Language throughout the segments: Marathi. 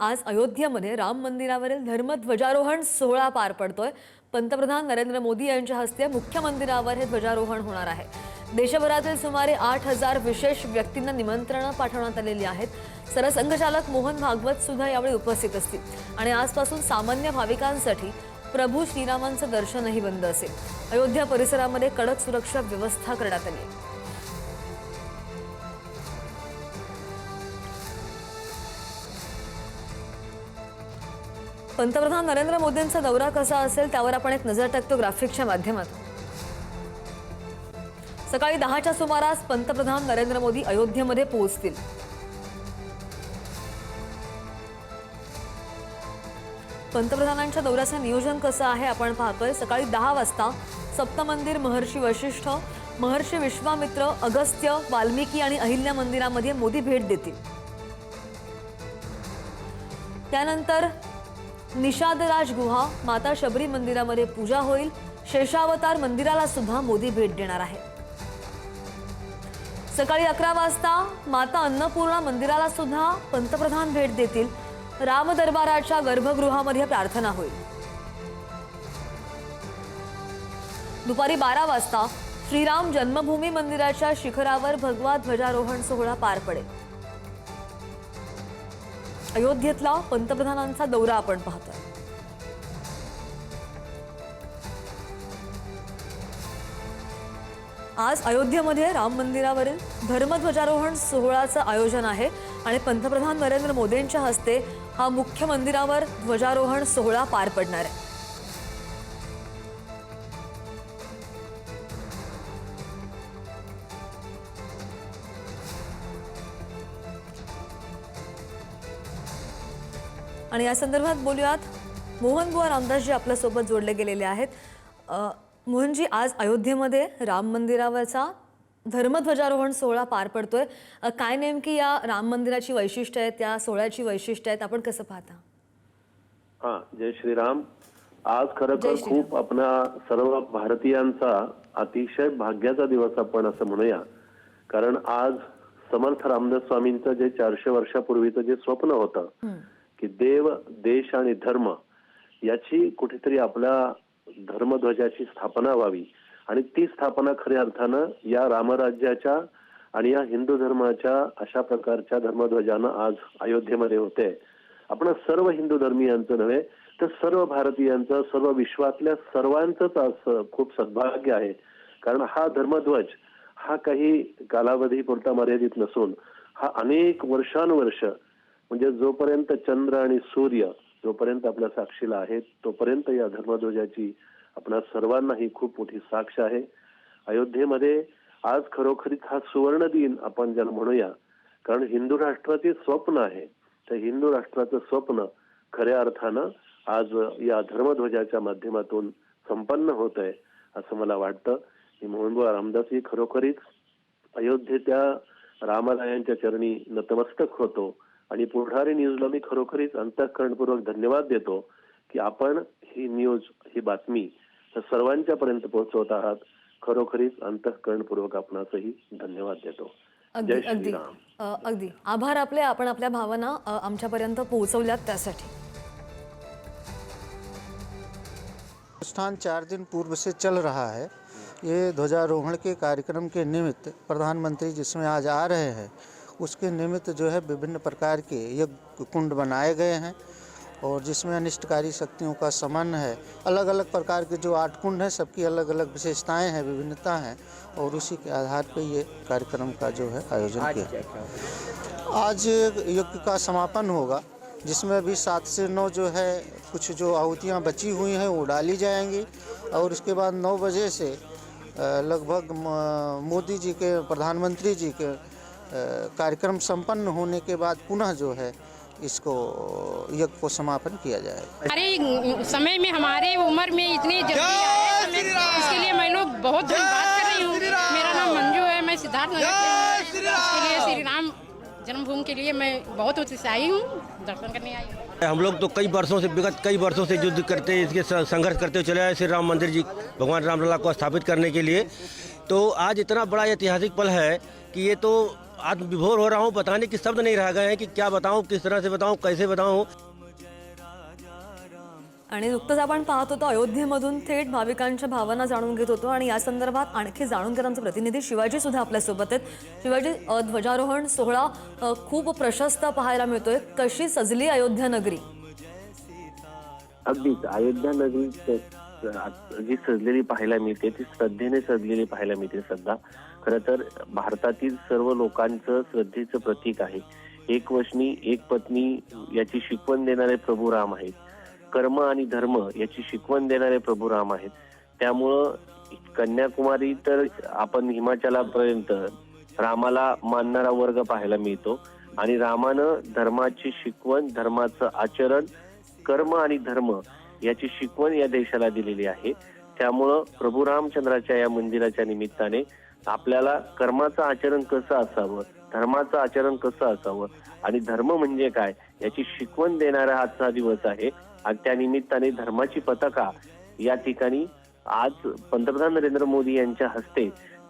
आज अयोध्येमध्ये राम मंदिरावरील धर्मध्वजारोहण सोहळा पार पडतोय. पंतप्रधान नरेंद्र मोदी यांच्या हस्ते मुख्य मंदिरावर हे ध्वजारोहण होणार आहे. देशभरातील सुमारे आठ हजार विशेष व्यक्तींना निमंत्रणं पाठवण्यात आलेली आहेत. सरसंघचालक मोहन भागवत सुद्धा यावेळी उपस्थित असतील. आणि आजपासून सामान्य भाविकांसाठी प्रभू श्रीरामांचं दर्शनही बंद असेल. अयोध्या परिसरामध्ये कडक सुरक्षा व्यवस्था करण्यात आली आहे. पंतप्रधान नरेंद्र मोदींचा दौरा कसा असेल त्यावर आपण एक नजर टाकतो ग्राफिकच्या माध्यमातून. सकाळी दहाच्या सुमारास पंतप्रधान नरेंद्र मोदी अयोध्येमध्ये पोहोचतील. पंतप्रधानांच्या दौऱ्याचं नियोजन कसं आहे आपण पाहतोय. सकाळी दहा वाजता सप्तमंदिर महर्षी वशिष्ठ महर्षी विश्वामित्र अगस्त्य वाल्मिकी आणि अहिल्या मंदिरामध्ये मोदी भेट देतील. त्यानंतर निषादराज गुहा माता शबरी मंदिरामध्ये पूजा होईल. शेषावतार मंदिराला सुद्धा मोदी भेट देणार आहे. सकाळी अकरा वाजता माता अन्नपूर्णा मंदिराला सुद्धा पंतप्रधान भेट देतील. राम दरबाराच्या गर्भगृहामध्ये प्रार्थना होईल. दुपारी बारा वाजता श्रीराम जन्मभूमी मंदिराच्या शिखरावर भगवा ध्वजारोहण सोहळा पार पडेल. अयोध्येतला पंतप्रधानांचा दौरा आपण पाहतोय. आज अयोध्येमध्ये राम मंदिरावरील धर्मध्वजारोहण सोहळ्याचं आयोजन आहे आणि पंतप्रधान नरेंद्र मोदींच्या हस्ते हा मुख्य मंदिरावर ध्वजारोहण सोहळा पार पडणार आहे. आणि या संदर्भात बोलूयात. मोहन बुवा रामदासजी आपल्यासोबत जोडले गेलेले आहेत. मोहनजी आज अयोध्येमध्ये राम मंदिरावरचा धर्मध्वजारोहण सोहळा पार पडतोय. काय नेमकी या राम मंदिराची वैशिष्ट्य आहेत त्या सोहळ्याची वैशिष्ट्य आहेत आपण कसं पाहता? हा जय श्रीराम. आज खरं तर. खूप आपणा सर्व भारतीयांचा अतिशय भाग्याचा दिवस आपण असं म्हणूया. कारण आज समर्थ रामदास स्वामींचं जे चारशे वर्षापूर्वीचं जे स्वप्न होतं की देव देश आणि धर्म याची कुठेतरी आपल्या धर्मध्वजाची स्थापना व्हावी. आणि ती स्थापना खऱ्या अर्थानं या रामराज्याच्या आणि या हिंदू धर्माच्या अशा प्रकारच्या धर्मध्वजानं आज अयोध्येमध्ये होते. आपण सर्व हिंदू धर्मीयांचं नव्हे तर सर्व भारतीयांचं सर्व विश्वातल्या सर्वांचंच आज खूप सद्भाग्य आहे. कारण हा धर्मध्वज हा काही कालावधी पुरता मर्यादित नसून हा अनेक वर्षानुवर्ष म्हणजे जोपर्यंत चंद्र आणि सूर्य जोपर्यंत आपल्या साक्षीला आहेत तोपर्यंत या धर्मध्वजाची आपणा सर्वांना ही खूप मोठी साक्ष आहे. अयोध्येमध्ये आज खरोखरीच हा सुवर्ण दिन आपण ज्याला म्हणूया कारण हिंदू राष्ट्राचे स्वप्न आहे. तर हिंदू राष्ट्राचं स्वप्न खऱ्या अर्थानं आज या धर्मध्वजाच्या माध्यमातून संपन्न होत आहे असं मला वाटतं. मी मोहनबुवा रामदास ही खरोखरीच अयोध्येच्या रामरायांच्या चरणी नतमस्तक होतो. आणि पुढारी न्यूजला मी खरोखरीच अंतःकरणपूर्वक धन्यवाद देतो की आपण ही न्यूज ही बातमी सर्वांच्या पर्यंत पोहोचवत आहात. खरोखरीच अंतःकरणपूर्वक आपणाचंही धन्यवाद देतो. अगदी अगदी. अगदी. आभार आपले आपण आपल्या भावना आमच्यापर्यंत पोहोचवल्यात त्यासाठी. अनुष्ठान चार दिन पूर्व से चल रहा है। ये ध्वजारोहण के कार्यक्रम के निमित्त प्रधानमंत्री जिसमें आज आ रहे हैं उसके निमित्त जो है विभिन्न प्रकार के यज्ञ कुंड बनाए गए हैं और जिसमें अनिष्टकारी शक्तियों का समन है। अलग अलग प्रकार के जो आठ कुंड हैं सबकी अलग अलग विशेषताएँ हैं विभिन्नता हैं और उसी के आधार पर ये कार्यक्रम का जो है आयोजन किया। आज यज्ञ का समापन होगा जिसमें अभी सात से नौ जो है कुछ जो आहुतियाँ बची हुई हैं वो डाली जाएँगी और उसके बाद नौ बजे से लगभग मोदी जी के प्रधानमंत्री जी के कार्यक्रम संपन्न होने के बाद पुनः जो है इसको यज्ञ को समापन किया जाए। हमारे समय में हमारे उम्र में इतनी जल्दी आए इसके लिए मैं लोग बहुत धन्यवाद कर रही हूँ। मेरा नाम मंजू है मैं सिद्धार्थ नगर इसके लिए श्री राम जन्मभूमि के लिए मैं बहुत उत्साही हूँ दर्शन करने आई हूँ। हम लोग तो कई वर्षों से विगत कई वर्षों से युद्ध करते इसके संघर्ष करते हुए चले आए श्री राम मंदिर जी भगवान रामलला को स्थापित करने के लिए। तो आज इतना बड़ा ऐतिहासिक पल है कि ये तो आत्मविभोर हो रहा हूँ बताने की शब्द नहीं रह गए हैं कि क्या बताऊँ किस तरह से बताऊँ कैसे बताऊँ। आणि नुकतंच आपण पाहत होतो अयोध्येमधून थेट भाविकांच्या भावना जाणून घेत होतो आणि या संदर्भात आणखी जाणून घेत आमचे प्रतिनिधी शिवाजी सुद्धा आपल्यासोबत आहेत. शिवाजी ध्वजारोहण सोहळा खूप प्रशस्त पाहायला मिळतोय. कशी सजली अयोध्या नगरी? अगदीच अयोध्या नगरी जी सजलेली पाहायला मिळते ती श्रद्धेने सजलेली पाहायला मिळते सध्या. खर तर भारतातील सर्व लोकांचं श्रद्धेचं प्रतीक आहे. एक वशनी एक पत्नी याची शिकवण देणारे प्रभू राम आहेत. कर्म आणि धर्म याची शिकवण देणारे प्रभू राम आहेत. त्यामुळं कन्याकुमारी तर आपण हिमाचलापर्यंत रामाला मानणारा वर्ग पाहायला मिळतो. आणि रामानं धर्माची शिकवण धर्माचं आचरण कर्म आणि धर्म याची शिकवण या देशाला दिलेली आहे. त्यामुळं प्रभू रामचंद्राच्या या मंदिराच्या निमित्ताने आपल्याला कर्माचं आचरण कसं असावं धर्माचं आचरण कसं असावं आणि धर्म म्हणजे काय याची शिकवण देणारा आजचा दिवस आहे. आणि त्या निमित्ताने धर्माची पताका या ठिकाणी आज पंतप्रधान नरेंद्र मोदी यांच्या हस्ते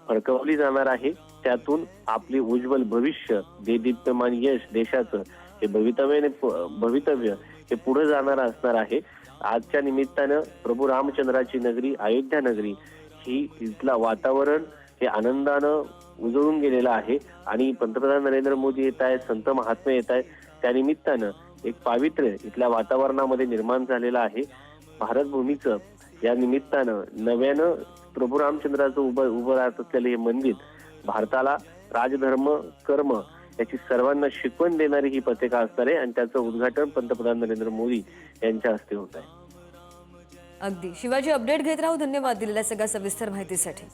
फडकवली जाणार आहे. त्यातून आपले उज्ज्वल भविष्य देदीप्यमान यश देशाचं हे भवितव्याने भवितव्य हे पुढे जाणार असणार आहे. आजच्या निमित्तानं प्रभू रामचंद्राची नगरी अयोध्या नगरी ही इथला वातावरण हे आनंदानं उजळून गेलेलं आहे. आणि पंतप्रधान नरेंद्र मोदी येत आहेत संत महात्मे येत आहेत. त्यानिमित्तानं एक पावित्र्य इथल्या वातावरणामध्ये निर्माण झालेलं आहे. भारतभूमीचं या निमित्तानं नव्यानं प्रभू रामचंद्राचं उभं उभं राहत असलेलं हे मंदिर भारताला राजधर्म कर्म याची सर्वांना शिकवण देणारी ही पत्रिका असणार आहे आणि त्याचं उद्घाटन पंतप्रधान नरेंद्र मोदी यांच्या हस्ते होत आहे. अगदी. शिवाजी अपडेट घेत राहू. धन्यवाद दिलेल्या सगळ्या सविस्तर माहितीसाठी.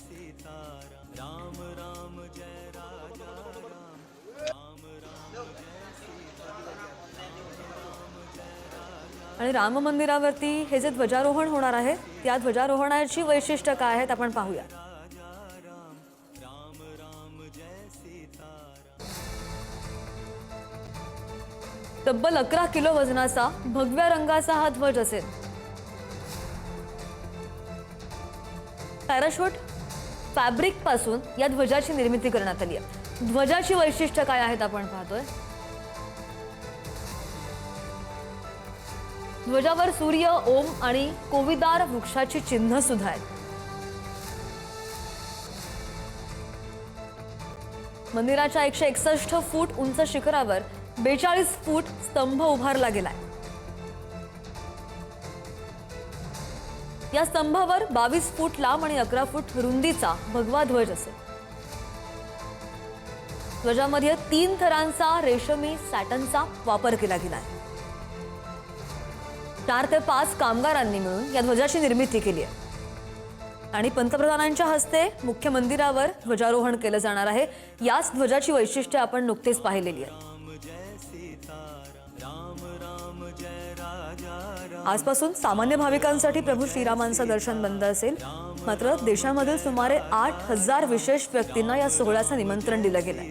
आणि राम मंदिरावरती हे जे ध्वजारोहण होणार आहे त्या ध्वजारोहणाची वैशिष्ट्य काय आहेत आपण पाहूया तब्बल अकरा किलो वजनाचा भगव्या रंगाचा हा ध्वज असेल. पॅराशूट फॅब्रिकपासून या ध्वजाची निर्मिती करण्यात आली आहे. ध्वजाची वैशिष्ट्य काय आहेत आपण पाहतोय. ध्वजावर सूर्य ओम आणि कोविदार वृक्षाची चिन्ह सुद्धा आहेत. मंदिराच्या एकशे एकसष्ट फूट उंच शिखरावर बेचाळीस फूट स्तंभ उभारला गेलाय. या स्तंभावर बावीस फूट लांब आणि अकरा फूट रुंदीचा भगवा ध्वज असेल. ध्वजामध्ये तीन थरांचा रेशमी सॅटनचा वापर केला गेला आहे चार ते पाच कामगारांनी मिळून या ध्वजाची निर्मिती केली आहे. आणि पंतप्रधानांच्या हस्ते मुख्य मंदिरावर ध्वजारोहण केलं जाणार आहे. याच ध्वजाची वैशिष्ट्ये आपण नुकतेच पाहिलेली आहेत. आजपासून सामान्य भाविकांसाठी प्रभू श्रीरामांचं दर्शन बंद असेल. मात्र देशामधील सुमारे आठ हजार विशेष व्यक्तींना या सोहळ्याचं निमंत्रण दिलं गेलंय.